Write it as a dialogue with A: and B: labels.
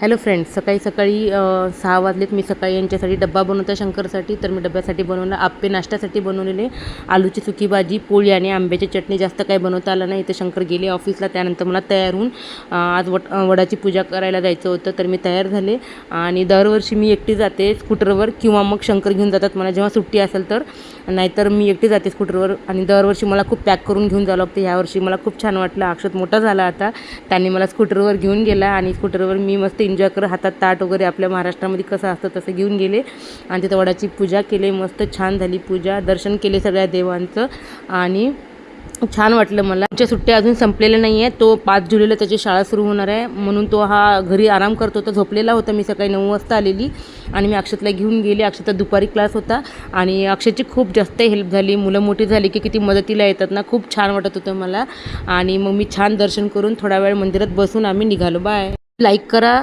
A: Hello friends सकाळी सकाळी सहा वाजलेत. मी सकाळी यांच्यासाठी डब्बा बनवता शंकरसाठी. तर मी डब्यासाठी बनवलं आप्पे नाश्त्यासाठी बनवलेले. आलूची सुकी भाजी पोळी आणि आंब्याची चटणी जास्त काही बनवता आलं नाही. इथं शंकर गेले ऑफिसला. त्यानंतर मला तयार होऊन आज वट वडाची पूजा करायला जायचं होतं. तर मी तयार झाले. आणि दरवर्षी मी एकटी जाते स्कूटरवर किंवा मग शंकर घेऊन जातात मला. जेव्हा सुट्टी असेल तर नाहीतर मी एकटी जाते स्कूटरवर. आणि दरवर्षी मला खूप पॅक करून घेऊन जावं लागतं. ह्यावर्षी मला खूप छान वाटलं. अक्षत मोठा झाला आता. त्यांनी मला स्कूटरवर घेऊन गेला आणि स्कूटरवर मी मस्त एन्जॉय कर हातात ताट वगैरे आपल्या महाराष्ट्रामध्ये कसं असतं तसं घेऊन गेले. आणि तिथं वडाची पूजा केली मस्त छान झाली पूजा. दर्शन केले सगळ्या देवांचं. आणि छान वाटलं मला. आमच्या सुट्ट्या अजून संपलेल्या नाही आहे तो पाच जुलैला त्याची शाळा सुरू होणार आहे. म्हणून तो हा घरी आराम करतो. होता झोपलेला होता. मी सकाळी नऊ वाजता आलेली. आणि मी अक्षतला घेऊन गेले. अक्षता दुपारी क्लास होता. आणि अक्षयची खूप जास्त हेल्प झाली. मुलं मोठी झाली की किती मदतीला येतात ना. खूप छान वाटत होतं मला. आणि मग मी छान दर्शन करून थोडा वेळ मंदिरात बसून आम्ही निघालो. बाय लाईक करा.